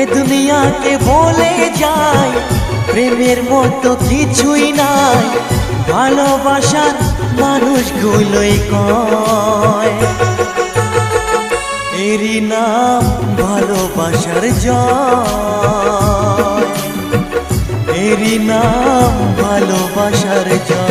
এ দুনিয়াকে বলে যায়, প্রেমের মতো কিছুই নাই। ভালোবাসার মানুষগুলোই কয়, এরই নাম ভালোবাসার জয়। এরই নাম ভালোবাসার জয়।